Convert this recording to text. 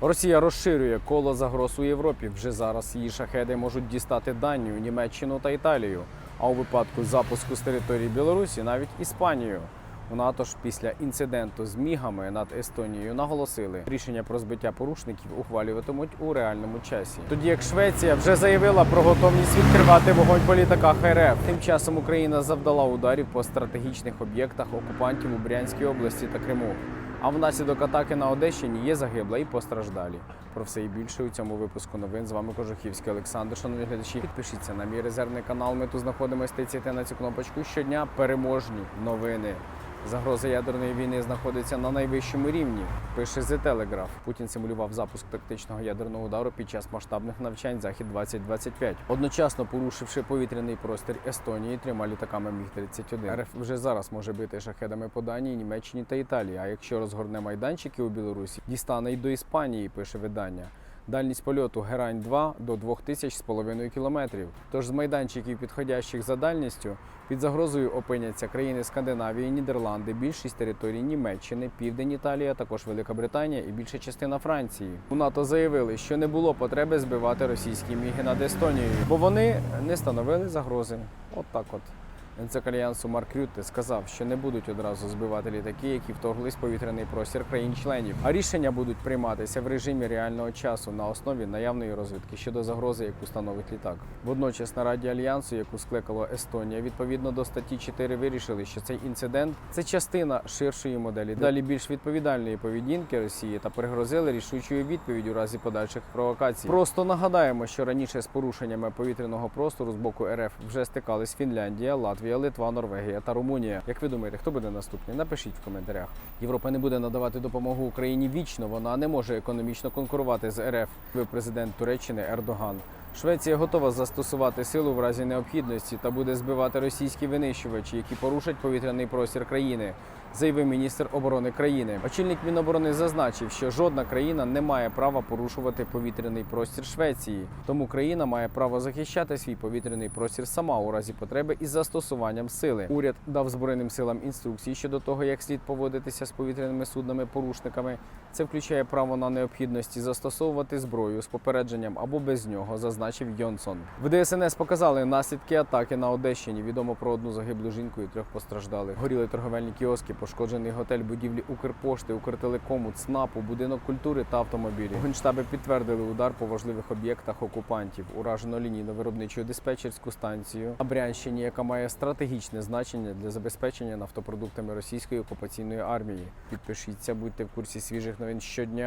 Росія розширює коло загроз у Європі. Вже зараз її шахеди можуть дістати Данію, Німеччину та Італію. А у випадку запуску з території Білорусі навіть Іспанію. У НАТО ж після інциденту з мігами над Естонією наголосили, рішення про збиття порушників ухвалюватимуть у реальному часі. Тоді як Швеція вже заявила про готовність відкривати вогонь по літаках РФ. Тим часом Україна завдала ударів по стратегічних об'єктах окупантів у Брянській області та Криму. А внаслідок атаки на Одещині є загибла і постраждалі. Про все і більше у цьому випуску новин. З вами Кожухівський Олександр. Шановні глядачі, підпишіться на мій резервний канал. Ми тут знаходимося. Тицяйте на цю кнопочку щодня. Переможні новини. Загроза ядерної війни знаходиться на найвищому рівні. Пише The Telegraph. Путін симулював запуск тактичного ядерного удару під час масштабних навчань Захід 2025 одночасно порушивши повітряний простір Естонії трьома літаками Міг 31 РФ вже зараз може бити шахедами по Данії, Німеччині та Італії. А якщо розгорне майданчики у Білорусі, дістане й до Іспанії. Пише видання. Дальність польоту Герань 2 до 2000 з половиною кілометрів. Тож з майданчиків, підходящих за дальністю, під загрозою опиняться країни Скандинавії, Нідерланди, більшість територій Німеччини, Південь Італії, а також Велика Британія і більша частина Франції. У НАТО заявили, що не було потреби збивати російські міги над Естонією, бо вони не становили загрози. От так от. Альянсу Марк Рютте сказав, що не будуть одразу збивати літаки, які вторглись в повітряний простір країн-членів. А рішення будуть прийматися в режимі реального часу на основі наявної розвідки щодо загрози, яку становить літак. Водночас на раді альянсу, яку скликала Естонія, відповідно до статті 4 вирішили, що цей інцидент це частина ширшої моделі. Далі більш відповідальної поведінки Росії та пригрозили рішучою відповіддю у разі подальших провокацій. Просто нагадаємо, що раніше з порушеннями повітряного простору з боку РФ вже стикались Фінляндія, Латвія, Литва, Норвегія та Румунія. Як ви думаєте, хто буде наступний? Напишіть в коментарях. Європа не буде надавати допомогу Україні вічно. Вона не може економічно конкурувати з РФ. Ви президент Туреччини Ердоган. Швеція готова застосувати силу в разі необхідності та буде збивати російські винищувачі, які порушать повітряний простір країни, заявив міністр оборони країни. Очільник Міноборони зазначив, що жодна країна не має права порушувати повітряний простір Швеції. Тому країна має право захищати свій повітряний простір сама у разі потреби із застосуванням сили. Уряд дав збройним силам інструкції щодо того, як слід поводитися з повітряними суднами-порушниками. Це включає право на необхідності застосовувати зброю з попередженням або без нього, зазначив Йонсон. В ДСНС показали наслідки атаки на Одещині. Відомо про одну загиблу жінку і трьох постраждалих. Горіли торговельні кіоски, пошкоджений готель, будівлі Укрпошти, Укртелекому, ЦНАПу, будинок культури та автомобілі. Генштаби підтвердили удар по важливих об'єктах окупантів. Уражено лінійно-виробничу диспетчерську станцію на Брянщині, яка має стратегічне значення для забезпечення нафтопродуктами російської окупаційної армії. Підпишіться, будьте в курсі свіжих новин щодня.